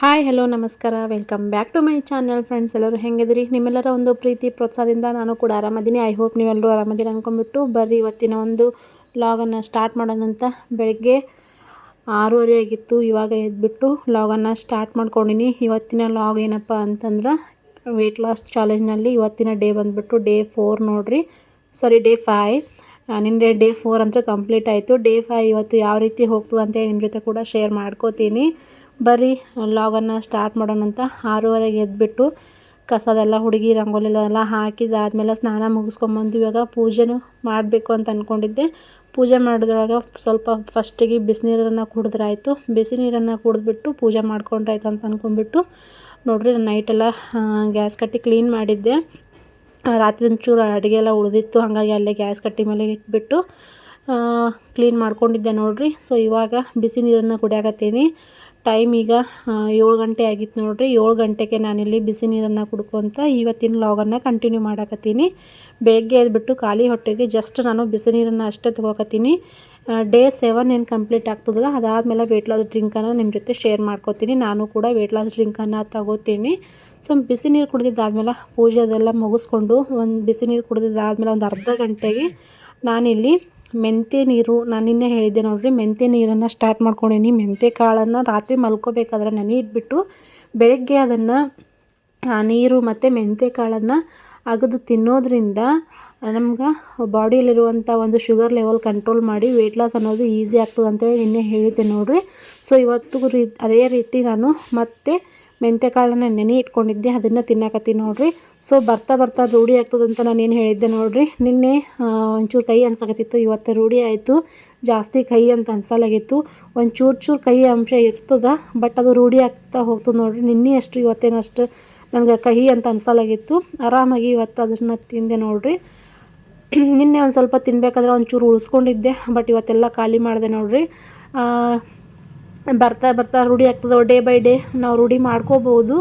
Hi hello ನಮಸ್ಕಾರ. Welcome back to my channel friends ಎಲ್ಲರೂ ಹೆಂಗಿದ್ರಿ ನಿಮ್ಮೆಲ್ಲರ ಒಂದು ಪ್ರೀತಿ, ಪ್ರೋತ್ಸಾಹದಿಂದ ನಾನು ಕೂಡ ಆರಾಮದೀನಿ ಐ ಹೋಪ್ ನೀವೆಲ್ಲರೂ ಆರಾಮದಿರಿ ಅಂದ್ಕೊಂಡ್ಬಿಟ್ಟು ಬರ್ರಿ ಇವತ್ತಿನ ಒಂದು ಲಾಗನ್ನು ಸ್ಟಾರ್ಟ್ ಮಾಡೋಣಂತ ಬೆಳಗ್ಗೆ ಆರೂವರೆ ಆಗಿತ್ತು. ಇವಾಗ ಎದ್ಬಿಟ್ಟು ಲಾಗನ್ನು ಸ್ಟಾರ್ಟ್ ಮಾಡ್ಕೊಂಡಿನಿ. ಇವತ್ತಿನ ಲಾಗ್ ಏನಪ್ಪ ಅಂತಂದ್ರೆ ವೆಯ್ಟ್ ಲಾಸ್ ಚಾಲೆಂಜ್ನಲ್ಲಿ ಇವತ್ತಿನ ಡೇ ಬಂದುಬಿಟ್ಟು ಡೇ ಫೋರ್ ನೋಡಿರಿ. ಸಾರಿ ಡೇ ಫೈ ನಿನ್ನೆ ಡೇ ಫೋರ್ ಅಂತ ಕಂಪ್ಲೀಟ್ ಆಯಿತು. ಡೇ ಫೈ ಇವತ್ತು ಯಾವ ರೀತಿ ಹೋಗ್ತದೆ ಅಂತೇಳಿ ನಿಮ್ಮ ಜೊತೆ ಕೂಡ ಶೇರ್ ಮಾಡ್ಕೋತೀನಿ. ಬರ್ರಿ ಲಾಗನ್ನು ಸ್ಟಾರ್ಟ್ ಮಾಡೋಣ ಅಂತ ಆರೂವರೆಗೆ ಎದ್ಬಿಟ್ಟು ಕಸದೆಲ್ಲ ಹುಡುಗಿ ರಂಗೋಲಿ ಎಲ್ಲ ಹಾಕಿದಾದ್ಮೇಲೆ ಸ್ನಾನ ಮುಗಿಸ್ಕೊಂಬಂದು ಇವಾಗ ಪೂಜೆನೂ ಮಾಡಬೇಕು ಅಂತ ಅಂದ್ಕೊಂಡಿದ್ದೆ ಪೂಜೆ ಮಾಡಿದ್ರೊಳಗೆ ಸ್ವಲ್ಪ ಫಸ್ಟಿಗೆ ಬಿಸಿನೀರನ್ನು ಕುಡಿದ್ರಾಯ್ತು. ಬಿಸಿ ನೀರನ್ನು ಕುಡಿದ್ಬಿಟ್ಟು ಪೂಜೆ ಮಾಡ್ಕೊಂಡ್ರಾಯ್ತು ಅಂತ ಅಂದ್ಕೊಂಡ್ಬಿಟ್ಟು ನೋಡ್ರಿ, ನೈಟೆಲ್ಲ ಗ್ಯಾಸ್ ಕಟ್ಟಿ ಕ್ಲೀನ್ ಮಾಡಿದ್ದೆ. ರಾತ್ರಿ ಒಂಚೂರು ಅಡುಗೆ ಎಲ್ಲ ಉಳಿದಿತ್ತು, ಹಾಗಾಗಿ ಅಲ್ಲೇ ಗ್ಯಾಸ್ ಕಟ್ಟಿ ಮೇಲೆ ಇಟ್ಬಿಟ್ಟು ಕ್ಲೀನ್ ಮಾಡ್ಕೊಂಡಿದ್ದೆ ನೋಡಿರಿ. ಸೊ ಇವಾಗ ಬಿಸಿ ನೀರನ್ನು ಕುಡಿಯಾಕತ್ತೀನಿ. ಟೈಮ್ ಈಗ ಏಳು ಗಂಟೆ ಆಗಿತ್ತು ನೋಡಿರಿ. ಏಳು ಗಂಟೆಗೆ ನಾನಿಲ್ಲಿ ಬಿಸಿ ನೀರನ್ನು ಕುಡ್ಕೊತ ಇವತ್ತಿನ ಲಾಗನ್ನು ಕಂಟಿನ್ಯೂ ಮಾಡಕತ್ತೀನಿ. ಬೆಳಗ್ಗೆ ಎದ್ಬಿಟ್ಟು ಖಾಲಿ ಹೊಟ್ಟೆಗೆ ಜಸ್ಟ್ ನಾನು ಬಿಸಿ ನೀರನ್ನು ಅಷ್ಟೇ ತೊಗೋಕತ್ತೀನಿ. ಡೇ ಸೆವೆನ್ ಏನು ಕಂಪ್ಲೀಟ್ ಆಗ್ತದಲ್ಲ, ಅದಾದಮೇಲೆ ವೆಯ್ಟ್ ಲಾಸ್ ಡ್ರಿಂಕನ್ನು ನಿಮ್ಮ ಜೊತೆ ಶೇರ್ ಮಾಡ್ಕೋತೀನಿ. ನಾನು ಕೂಡ ವೆಯ್ಟ್ ಲಾಸ್ ಡ್ರಿಂಕನ್ನು ತಗೋತೀನಿ. ಸೊ ಬಿಸಿ ನೀರು ಕುಡಿದಿದ್ದಾದ್ಮೇಲೆ ಪೂಜೆ ಅದೆಲ್ಲ ಮುಗಿಸ್ಕೊಂಡು ಒಂದು ಬಿಸಿ ನೀರು ಕುಡಿದಿದ್ದಾದ್ಮೇಲೆ ಒಂದು ಅರ್ಧ ಗಂಟೆಗೆ ನಾನಿಲ್ಲಿ ಮೆಂತ್ಯ ನೀರು, ನಾನು ನಿನ್ನೆ ಹೇಳಿದ್ದೆ ನೋಡಿರಿ ಮೆಂತ್ಯ ನೀರನ್ನು ಸ್ಟಾರ್ಟ್ ಮಾಡ್ಕೊಂಡೀನಿ. ಮೆಂತ್ಯ ಕಾಳನ್ನು ರಾತ್ರಿ ಮಲ್ಕೋಬೇಕಾದ್ರೆ ನೆನೆ ಇಟ್ಬಿಟ್ಟು ಬೆಳಗ್ಗೆ ಅದನ್ನು, ಆ ನೀರು ಮತ್ತು ಮೆಂತ್ಯ ಕಾಳನ್ನು ಅಗದು ತಿನ್ನೋದ್ರಿಂದ ನಮ್ಗೆ ಬಾಡಿಯಲ್ಲಿರುವಂಥ ಒಂದು ಶುಗರ್ ಲೆವೆಲ್ ಕಂಟ್ರೋಲ್ ಮಾಡಿ ವೆಯ್ಟ್ ಲಾಸ್ ಅನ್ನೋದು ಈಸಿ ಆಗ್ತದೆ ಅಂತೇಳಿ ನಿನ್ನೆ ಹೇಳಿದ್ದೆ ನೋಡಿರಿ. ಸೊ ಇವತ್ತಿಗೂ ರೀ, ಅದೇ ರೀತಿ ನಾನು ಮತ್ತೆ ಮೆಂತ್ಯಕಾಳನ್ನ ನೆನೆ ಇಟ್ಕೊಂಡಿದ್ದೆ, ಅದನ್ನು ತಿನ್ನಕತ್ತೀನಿ ನೋಡಿರಿ. ಸೊ ಬರ್ತಾ ಬರ್ತಾ ರೂಢಿ ಆಗ್ತದಂತ ನಾನು ಏನು ಹೇಳಿದ್ದೆ ನೋಡಿರಿ. ನಿನ್ನೆ ಒಂಚೂರು ಕೈ ಅನ್ಸಕತ್ತಿತ್ತು, ಇವತ್ತು ರೂಢಿ ಆಯಿತು. ಜಾಸ್ತಿ ಕೈ ಅಂತ ಅನ್ಸಲಾಗಿತ್ತು. ಒಂದು ಚೂರು ಚೂರು ಕೈ ಅಂಶ ಇರ್ತದ ಬಟ್ ಅದು ರೂಢಿ ಆಗ್ತಾ ಹೋಗ್ತದೆ ನೋಡಿರಿ. ನಿನ್ನೆ ಅಷ್ಟು ಇವತ್ತೇನಷ್ಟು ನನಗೆ ಕಹಿ ಅಂತ ಅನ್ಸಲಾಗಿತ್ತು. ಆರಾಮಾಗಿ ಇವತ್ತು ಅದನ್ನು ತಿಂದೆ ನೋಡಿರಿ. ನಿನ್ನೆ ಒಂದು ಸ್ವಲ್ಪ ತಿನ್ಬೇಕಾದ್ರೆ ಒಂಚೂರು ಉಳಿಸ್ಕೊಂಡಿದ್ದೆ ಬಟ್ ಇವತ್ತೆಲ್ಲ ಖಾಲಿ ಮಾಡಿದೆ ನೋಡಿರಿ. ಬರ್ತಾ ಬರ್ತಾ ರೂಢಿ ಆಗ್ತದೆ ಡೇ ಬೈ ಡೇ ನಾವು ರೂಢಿ ಮಾಡ್ಕೋಬೋದು.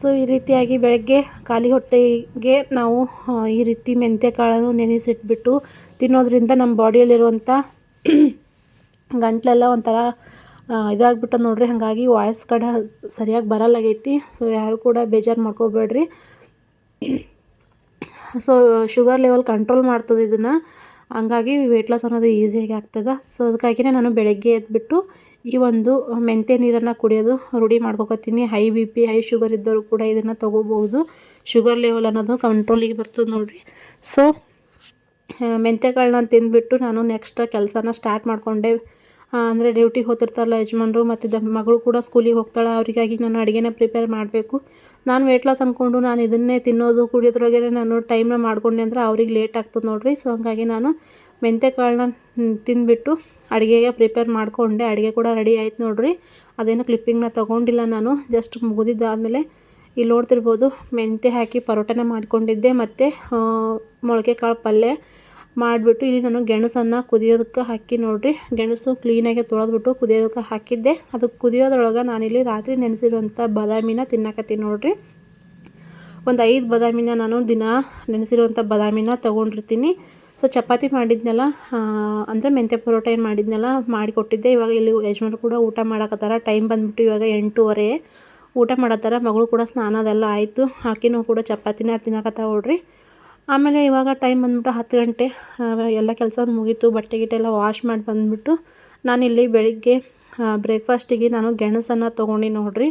ಸೊ ಈ ರೀತಿಯಾಗಿ ಬೆಳಗ್ಗೆ ಖಾಲಿ ಹೊಟ್ಟೆಗೆ ನಾವು ಈ ರೀತಿ ಮೆಂತ್ಯ ಕಾಳನ್ನು ನೆನೆಸಿಟ್ಬಿಟ್ಟು ತಿನ್ನೋದ್ರಿಂದ ನಮ್ಮ ಬಾಡಿಯಲ್ಲಿರುವಂಥ ಗಂಟ್ಲೆಲ್ಲ ಒಂಥರ ಇದಾಗ್ಬಿಟ್ಟು ನೋಡ್ರಿ. ಹಾಗಾಗಿ ವಾಯ್ಸ್ ಕಡೆ ಸರಿಯಾಗಿ ಬರಲ್ಲಾಗೈತಿ ಸೊ ಯಾರು ಕೂಡ ಬೇಜಾರು ಮಾಡ್ಕೋಬೇಡ್ರಿ. ಸೊ ಶುಗರ್ ಲೆವೆಲ್ ಕಂಟ್ರೋಲ್ ಮಾಡ್ತದೆ ಇದನ್ನು. ಹಂಗಾಗಿ ವೆಯ್ಟ್ ಲಾಸ್ ಅನ್ನೋದು ಈಸಿಯಾಗಿ ಆಗ್ತದೆ. ಸೊ ಅದಕ್ಕಾಗಿಯೇ ನಾನು ಬೆಳಗ್ಗೆ ಎದ್ಬಿಟ್ಟು ಈ ಒಂದು ಮೆಂತ್ಯ ನೀರನ್ನು ಕುಡಿಯೋದು ರೂಢಿ ಮಾಡ್ಕೊತೀನಿ high B P high sugar ಇದ್ದವರು ಕೂಡ ಇದನ್ನು ತೊಗೋಬೋದು ಶುಗರ್ ಲೆವೆಲ್ ಅನ್ನೋದು ಕಂಟ್ರೋಲಿಗೆ ಬರ್ತದೆ ನೋಡಿರಿ. ಸೊ ಮೆಂತ್ಯಗಳನ್ನ ತಿಂದುಬಿಟ್ಟು ನಾನು ನೆಕ್ಸ್ಟ್ ಕೆಲಸನ ಸ್ಟಾರ್ಟ್ ಮಾಡಿಕೊಂಡೆ. ಅಂದರೆ ಡ್ಯೂಟಿಗೆ ಹೋಗ್ತಿರ್ತಾರಲ್ಲ ಯಜಮಾನರು ಮತ್ತು ದ, ಮಗಳು ಕೂಡ ಸ್ಕೂಲಿಗೆ ಹೋಗ್ತಾಳೆ. ಅವರಿಗಾಗಿ ನಾನು ಅಡುಗೆನ ಪ್ರಿಪೇರ್ ಮಾಡಬೇಕು. ನಾನು ವೆಯ್ಟ್ ಲಾಸ್ ಅಂದ್ಕೊಂಡು ನಾನು ಇದನ್ನೇ ತಿನ್ನೋದು ಕುಡಿಯೋದ್ರೊಳಗೆ ನಾನು ಟೈಮ್ನ ಮಾಡ್ಕೊಂಡೆ ಅಂದ್ರೆ ಅವ್ರಿಗೆ ಲೇಟ್ ಆಗ್ತದೆ ನೋಡಿರಿ. ಸೊ ಹಂಗಾಗಿ ನಾನು ಮೆಂತ್ಯಕಾಳನ್ನ ತಿಂದುಬಿಟ್ಟು ಅಡುಗೆಗೆ ಪ್ರಿಪೇರ್ ಮಾಡಿಕೊಂಡೆ. ಅಡುಗೆ ಕೂಡ ರೆಡಿ ಆಯ್ತು ನೋಡಿರಿ. ಅದೇನು ಕ್ಲಿಪ್ಪಿಂಗ್ನ ತೊಗೊಂಡಿಲ್ಲ ನಾನು. ಜಸ್ಟ್ ಮುಗಿದಿದ್ದಾದಮೇಲೆ ಇಲ್ಲಿ ನೋಡ್ತಿರ್ಬೋದು ಮೆಂತ್ಯ ಹಾಕಿ ಪರೋಟನ ಮಾಡ್ಕೊಂಡಿದ್ದೆ. ಮತ್ತು ಮೊಳಕೆ ಕಾಳು ಪಲ್ಯ ಮಾಡಿಬಿಟ್ಟು ಇಲ್ಲಿ ನಾನು ಗೆಣಸನ್ನು ಕುದಿಯೋದಕ್ಕೆ ಹಾಕಿ ನೋಡಿರಿ. ಗೆಣಸು ಕ್ಲೀನಾಗಿ ತೊಳೆದ್ಬಿಟ್ಟು ಕುದಿಯೋದಕ್ಕೆ ಹಾಕಿದ್ದೆ. ಅದು ಕುದಿಯೋದ್ರೊಳಗೆ ನಾನಿಲ್ಲಿ ರಾತ್ರಿ ನೆನೆಸಿರುವಂಥ ಬಾದಾಮಿನ ತಿನ್ನಕತ್ತೀನಿ ನೋಡಿರಿ. ಒಂದು ಐದು ಬಾದಾಮಿನ ನಾನು ದಿನ ನೆನೆಸಿರುವಂಥ ಬಾದಾಮಿನ ತೊಗೊಂಡಿರ್ತೀನಿ. ಸೊ ಚಪಾತಿ ಮಾಡಿದ್ನಲ್ಲ ಅಂದರೆ ಮೆಂತ್ಯ ಪರೋಟ ಏನು ಮಾಡಿದ್ನಲ್ಲ ಮಾಡಿಕೊಟ್ಟಿದ್ದೆ ಇವಾಗ ಇಲ್ಲಿ ಯಜಮಾನ್ರು ಕೂಡ ಊಟ ಮಾಡಕತ್ತಾರ. ಟೈಮ್ ಬಂದುಬಿಟ್ಟು ಇವಾಗ ಎಂಟೂವರೆ. ಊಟ ಮಾಡತ್ತಾರ ಮಗಳು ಕೂಡ ಸ್ನಾನ ಅದೆಲ್ಲ ಆಯಿತು. ಆಕಿನೂ ಕೂಡ ಚಪಾತಿನ ತಿನ್ನಕತ್ತಾವ ನೋಡ್ರಿ. ಆಮೇಲೆ ಇವಾಗ ಟೈಮ್ ಬಂದ್ಬಿಟ್ಟು ಹತ್ತು ಗಂಟೆ. ಎಲ್ಲ ಕೆಲಸ ಮುಗೀತು. ಬಟ್ಟೆ ಗಿಟ್ಟೆ ಎಲ್ಲ ವಾಶ್ ಮಾಡಿ ಬಂದುಬಿಟ್ಟು ನಾನಿಲ್ಲಿ ಬೆಳಿಗ್ಗೆ ಬ್ರೇಕ್ಫಾಸ್ಟಿಗೆ ನಾನು ಗೆಣಸನ್ನು ತೊಗೊಂಡು ನೋಡ್ರಿ.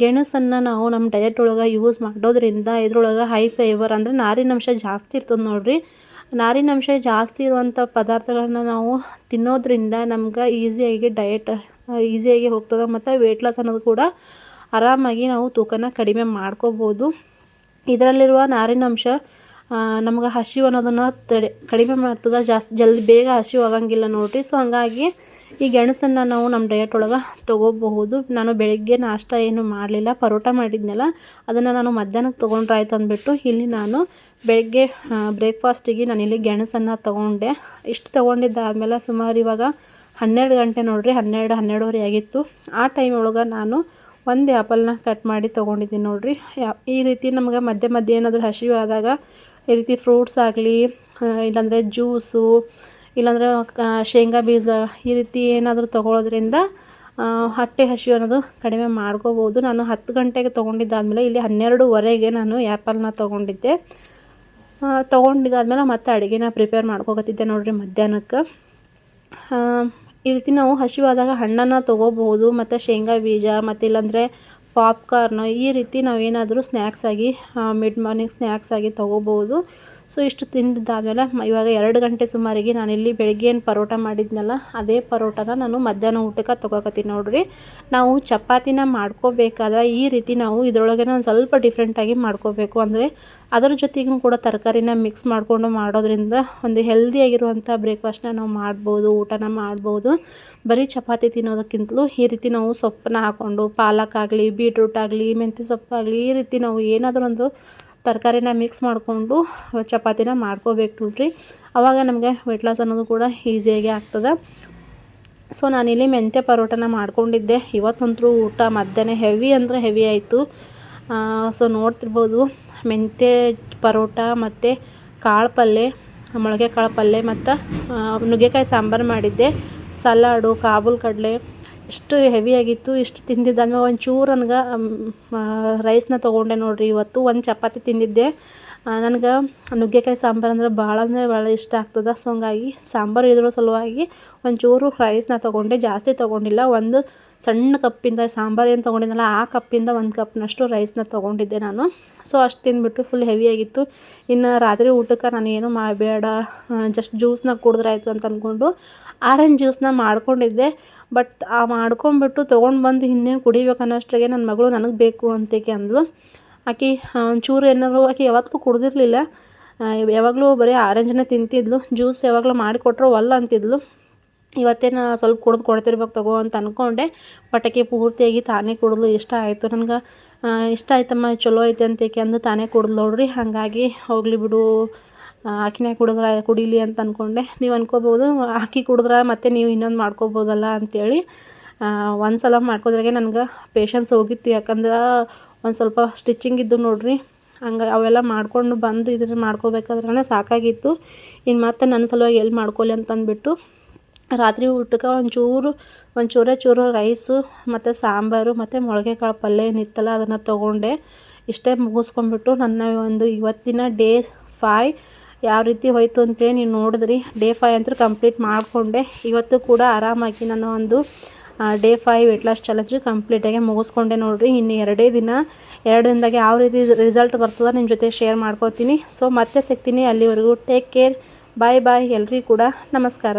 ಗೆಣಸನ್ನು ನಾವು ನಮ್ಮ ಡಯಟ್ ಒಳಗೆ ಯೂಸ್ ಮಾಡೋದ್ರಿಂದ ಇದ್ರೊಳಗೆ ಹೈ ಫೈವರ್ ಅಂದರೆ ನಾರಿನಂಶ ಜಾಸ್ತಿ ಇರ್ತದೆ ನೋಡಿರಿ. ನಾರಿನಂಶ ಜಾಸ್ತಿ ಇರುವಂಥ ಪದಾರ್ಥಗಳನ್ನ ನಾವು ತಿನ್ನೋದ್ರಿಂದ ನಮ್ಗೆ ಈಸಿಯಾಗಿ ಡಯಟ್ ಈಸಿಯಾಗಿ ಹೋಗ್ತದೆ ಮತ್ತು ವೆಯ್ಟ್ ಲಾಸ್ ಅನ್ನೋದು ಕೂಡ ಆರಾಮಾಗಿ ನಾವು ತೂಕನ ಕಡಿಮೆ ಮಾಡ್ಕೋಬೋದು. ಇದರಲ್ಲಿರುವ ನಾರಿನಂಶ ನಮ್ಗೆ ಹಸಿವು ಅನ್ನೋದನ್ನು ತಡೆ, ಕಡಿಮೆ ಮಾಡ್ತದೆ, ಜಾಸ್ತಿ ಜಲ್ದಿ ಬೇಗ ಹಸಿವು ಆಗಂಗಿಲ್ಲ ನೋಡಿರಿ. ಸೊ ಹಂಗಾಗಿ ಈ ಗೆಣಸನ್ನು ನಾವು ನಮ್ಮ ಡಯಟ್ ಒಳಗೆ ತೊಗೋಬಹುದು. ನಾನು ಬೆಳಗ್ಗೆ ನಾಷ್ಟ ಏನು ಮಾಡಲಿಲ್ಲ, ಪರೋಟ ಮಾಡಿದ್ನಲ್ಲ, ಅದನ್ನು ನಾನು ಮಧ್ಯಾಹ್ನಕ್ಕೆ ತೊಗೊಂಡ್ರೆ ಆಯ್ತು ಅಂದ್ಬಿಟ್ಟು ಇಲ್ಲಿ ನಾನು ಬೆಳಗ್ಗೆ ಬ್ರೇಕ್ಫಾಸ್ಟಿಗೆ ನಾನಿಲ್ಲಿ ಗೆಣಸನ್ನು ತೊಗೊಂಡೆ. ಇಷ್ಟು ತೊಗೊಂಡಿದ್ದಾದಮೇಲೆ ಸುಮಾರು ಇವಾಗ ಹನ್ನೆರಡು ಗಂಟೆ ನೋಡಿರಿ, ಹನ್ನೆರಡು, ಹನ್ನೆರಡುವರೆ ಆಗಿತ್ತು. ಆ ಟೈಮ್ ಒಳಗೆ ನಾನು ಒಂದು ಆ್ಯಪಲ್ನ ಕಟ್ ಮಾಡಿ ತೊಗೊಂಡಿದ್ದೀನಿ ನೋಡಿರಿ. ಈ ರೀತಿ ನಮ್ಗೆ ಮಧ್ಯೆ ಮಧ್ಯೆ ಏನಾದರೂ ಹಸಿವಾದಾಗ ಈ ರೀತಿ ಫ್ರೂಟ್ಸ್ ಆಗಲಿ ಇಲ್ಲಾಂದರೆ ಜ್ಯೂಸು ಇಲ್ಲಾಂದ್ರೆ ಶೇಂಗಾ ಬೀಜ ಈ ರೀತಿ ಏನಾದರೂ ತೊಗೊಳೋದ್ರಿಂದ ಹೊಟ್ಟೆ ಹಸಿವು ಅನ್ನೋದು ಕಡಿಮೆ ಮಾಡ್ಕೋಬೋದು. ನಾನು ಹತ್ತು ಗಂಟೆಗೆ ತೊಗೊಂಡಿದ್ದಾದಮೇಲೆ ಇಲ್ಲಿ ಹನ್ನೆರಡುವರೆಗೆ ನಾನು ಆ್ಯಪಲ್ನ ತೊಗೊಂಡಿದ್ದೆ. ತೊಗೊಂಡಿದ್ದಾದಮೇಲೆ ಮತ್ತೆ ಅಡುಗೆನ ಪ್ರಿಪೇರ್ ಮಾಡ್ಕೋಗತ್ತಿದ್ದೆ ನೋಡಿರಿ ಮಧ್ಯಾಹ್ನಕ್ಕೆ. ಈ ರೀತಿ ನಾವು ಹಸಿವಾದಾಗ ಹಣ್ಣನ್ನು ತೊಗೋಬಹುದು, ಮತ್ತು ಶೇಂಗಾ ಬೀಜ, ಮತ್ತು ಇಲ್ಲಾಂದರೆ ಪಾಪ್ಕಾರ್ನ್ ಈ ರೀತಿ ನಾವೇನಾದರೂ ಸ್ನ್ಯಾಕ್ಸ್ ಆಗಿ ಮಿಡ್ ಮಾರ್ನಿಂಗ್ ಸ್ನ್ಯಾಕ್ಸ್ ಆಗಿ ತೊಗೋಬೋದು ಸೊ ಇಷ್ಟು ತಿಂದಿದ್ದಾದಮೇಲೆ ಇವಾಗ ಎರಡು ಗಂಟೆ ಸುಮಾರಿಗೆ ನಾನಿಲ್ಲಿ ಬೆಳಗ್ಗೆ ಏನು ಪರೋಟ ಮಾಡಿದ್ನಲ್ಲ, ಅದೇ ಪರೋಟನ ನಾನು ಮಧ್ಯಾಹ್ನ ಊಟಕ್ಕೆ ತೊಗೋಕತ್ತೀನಿ ನೋಡ್ರಿ. ನಾವು ಚಪಾತಿನ ಮಾಡ್ಕೋಬೇಕಾದ್ರೆ ಈ ರೀತಿ ನಾವು ಇದರೊಳಗೆ ಒಂದು ಸ್ವಲ್ಪ ಡಿಫ್ರೆಂಟಾಗಿ ಮಾಡ್ಕೋಬೇಕು. ಅಂದರೆ ಅದರ ಜೊತೆಗೂ ಕೂಡ ತರಕಾರಿನ ಮಿಕ್ಸ್ ಮಾಡಿಕೊಂಡು ಮಾಡೋದ್ರಿಂದ ಒಂದು ಹೆಲ್ದಿಯಾಗಿರುವಂಥ ಬ್ರೇಕ್ಫಾಸ್ಟ್ನ ನಾವು ಮಾಡ್ಬೋದು, ಊಟನ ಮಾಡ್ಬೋದು. ಬರೀ ಚಪಾತಿ ತಿನ್ನೋದಕ್ಕಿಂತಲೂ ಈ ರೀತಿ ನಾವು ಸೊಪ್ಪನ್ನ ಹಾಕ್ಕೊಂಡು ಪಾಲಕ್ ಆಗಲಿ ಬೀಟ್ರೂಟ್ ಆಗಲಿ, ಮೆಂತ್ಯ ಸೊಪ್ಪಾಗಲಿ ಈ ರೀತಿ ನಾವು ಏನಾದರೂ ಒಂದು ತರಕಾರಿನ ಮಿಕ್ಸ್ ಮಾಡಿಕೊಂಡು ಚಪಾತಿನ ಮಾಡ್ಕೋಬೇಕು ನೋಡ್ರಿ. ಆವಾಗ ನಮಗೆ ವೆಯ್ಟ್ ಲಾಸ್ ಅನ್ನೋದು ಕೂಡ ಈಸಿಯಾಗಿ ಆಗ್ತದೆ. ಸೊ ನಾನಿಲ್ಲಿ ಮೆಂತ್ಯ ಪರೋಟನ ಮಾಡ್ಕೊಂಡಿದ್ದೆ. ಇವತ್ತಂತೂ ಊಟ ಮಧ್ಯಾಹ್ನ ಹೆವಿ ಅಂದರೆ ಹೆವಿ ಆಯಿತು. ಸೊ ನೋಡ್ತಿರ್ಬೋದು. ಮೆಂತ್ಯ ಪರೋಟ ಮತ್ತು ಕಾಳು ಪಲ್ಯ ಮೊಳಗೆ ಕಾಳು ಪಲ್ಯ ಮತ್ತು ನುಗ್ಗೆಕಾಯಿ ಸಾಂಬಾರು ಮಾಡಿದ್ದೆ. ಸಲಾಡು, ಕಾಬೂಲ್ ಕಡಲೆ ಇಷ್ಟು ಹೆವಿ ಆಗಿತ್ತು, ಇಷ್ಟು ತಿಂದಿದ್ದಾದ್ಮೇಲೆ ಒಂಚೂರು ನನಗೆ ರೈಸ್ನ ತೊಗೊಂಡೆ ನೋಡಿರಿ. ಇವತ್ತು ಒಂದು ಚಪಾತಿ ತಿಂದಿದ್ದೆ. ನನಗೆ ನುಗ್ಗೆಕಾಯಿ ಸಾಂಬಾರು ಅಂದ್ರೆ ಭಾಳ ಅಂದರೆ ಭಾಳ ಇಷ್ಟ ಆಗ್ತದೆ. ಸೊ ಹಂಗಾಗಿ ಸಾಂಬಾರು ಇದ್ರ ಸಲುವಾಗಿ ಒಂಚೂರು ರೈಸ್ನ ತೊಗೊಂಡೆ. ಜಾಸ್ತಿ ತೊಗೊಂಡಿಲ್ಲ. ಒಂದು ಸಣ್ಣ ಕಪ್ಪಿಂದ ಸಾಂಬಾರು ಏನು ತೊಗೊಂಡಿದ್ದಲ್ಲ ಆ ಕಪ್ಪಿಂದ ಒಂದು ಕಪ್ನಷ್ಟು ರೈಸ್ನ ತೊಗೊಂಡಿದ್ದೆ ನಾನು. ಸೊ ಅಷ್ಟು ತಿಂದ್ಬಿಟ್ಟು ಫುಲ್ ಹೆವಿ ಆಗಿತ್ತು. ಇನ್ನು ರಾತ್ರಿ ಊಟಕ್ಕೆ ನಾನು ಏನು ಮಾಡಬೇಡ. ಜಸ್ಟ್ ಜ್ಯೂಸ್ನ ಕುಡಿದ್ರಾಯ್ತು ಅಂತ ಅಂದ್ಕೊಂಡು ಆರೆಂಜ್ ಜ್ಯೂಸ್ನ ಮಾಡ್ಕೊಂಡಿದ್ದೆ. ಬಟ್ ಆ ಮಾಡ್ಕೊಂಬಿಟ್ಟು ತೊಗೊಂಡು ಬಂದು ಇನ್ನೇನು ಕುಡಿಬೇಕು ಅನ್ನೋಷ್ಟ್ರಾಗೆ ನನ್ನ ಮಗಳು ನನಗೆ ಬೇಕು ಅಂತೇಕೆ ಅಂದಳು ಆಕೆ ಒಂಚೂರು ಏನಾದ್ರು ಆಕೆ ಯಾವತ್ತೂ ಕುಡ್ದಿರಲಿಲ್ಲ. ಯಾವಾಗಲೂ ಬರೀ ಆರೆಂಜನ್ನ ತಿಂತಿದ್ಲು. ಜ್ಯೂಸ್ ಯಾವಾಗಲೂ ಮಾಡಿಕೊಟ್ರು ಒಲ್ಲ ಅಂತಿದ್ಲು. ಇವತ್ತೇನು ಸ್ವಲ್ಪ ಕುಡ್ದು ಕೊಡ್ತಿರ್ಬೇಕು ತಗೋ ಅಂತ ಅಂದ್ಕೊಂಡೆ ಪಟಾಕಿ ಪೂರ್ತಿಯಾಗಿ ತಾನೇ ಕುಡಿದ್ಲು. ಇಷ್ಟ ಆಯಿತು ನನಗೆ. ಇಷ್ಟ ಆಯ್ತಮ್ಮ, ಚಲೋ ಐತೆ ಅಂತ ಏಕೆ ಅಂದು ತಾನೇ ಕುಡ್ದು ನೋಡ್ರಿ. ಹಾಗಾಗಿ ಹೋಗಲಿ ಬಿಡು. ಆಕಿನೇ ಕುಡಿದ್ರೆ ಕುಡೀಲಿ ಅಂತ ಅಂದ್ಕೊಂಡೆ ನೀವು ಅಂದ್ಕೋಬೋದು ಆಕಿ ಕುಡಿದ್ರೆ ಮತ್ತೆ ನೀವು ಇನ್ನೊಂದು ಮಾಡ್ಕೋಬೋದಲ್ಲ ಅಂಥೇಳಿ ಒಂದು ಸಲ ಮಾಡ್ಕೋದ್ರಾಗೆ ನನಗೆ ಪೇಷನ್ಸ್ ಹೋಗಿತ್ತು. ಯಾಕಂದ್ರೆ ಒಂದು ಸ್ವಲ್ಪ ಸ್ಟಿಚಿಂಗ್ ಇದ್ದು ನೋಡ್ರಿ, ಹಂಗೆ ಅವೆಲ್ಲ ಮಾಡ್ಕೊಂಡು ಬಂದು ಇದ್ರ ಮಾಡ್ಕೋಬೇಕಾದ್ರೆ ಸಾಕಾಗಿತ್ತು. ಇನ್ನು ಮತ್ತೆ ನನ್ನ ಸಲುವಾಗಿ ಎಲ್ಲಿ ಮಾಡ್ಕೊಳ್ಳಿ ಅಂತಂದ್ಬಿಟ್ಟು, ರಾತ್ರಿ ಊಟಕ್ಕೆ ಒಂಚೂರು, ಒಂಚೂರೇ ಚೂರು ರೈಸು ಮತ್ತು ಸಾಂಬಾರು, ಮತ್ತು ಮೊಳಗೆ ಕಾಳು ಪಲ್ಯ ಏನಿತ್ತಲ್ಲ ಅದನ್ನು ತೊಗೊಂಡೆ. ಇಷ್ಟೇ ಮುಗಿಸ್ಕೊಂಡ್ಬಿಟ್ಟು ನನ್ನ ಒಂದು ಇವತ್ತಿನ ಡೇ ಫೈ ಯಾವ ರೀತಿ ಹೋಯ್ತು ಅಂತೇಳಿ ನೀವು ನೋಡಿದ್ರಿ. ಡೇ ಫೈ ಅಂತೂ ಕಂಪ್ಲೀಟ್ ಮಾಡಿಕೊಂಡೆ. ಇವತ್ತು ಕೂಡ ಆರಾಮಾಗಿ ನಾನು ಒಂದು day five weight loss challenge ಕಂಪ್ಲೀಟಾಗಿ ಮುಗಿಸ್ಕೊಂಡೆ ನೋಡಿರಿ. ಇನ್ನು ಎರಡೇ ದಿನ ಎರಡು ಯಾವ ರೀತಿ ರಿಸಲ್ಟ್ ಬರ್ತದೆ ನಿಮ್ಮ ಜೊತೆ ಶೇರ್ ಮಾಡ್ಕೋತೀನಿ ಸೊ ಮತ್ತೆ ಸಿಗ್ತೀನಿ. ಅಲ್ಲಿವರೆಗೂ ಟೇಕ್ ಕೇರ್ ಬಾಯ್ ಬಾಯ್ ಎಲ್ರಿಗೂ ಕೂಡ ನಮಸ್ಕಾರ.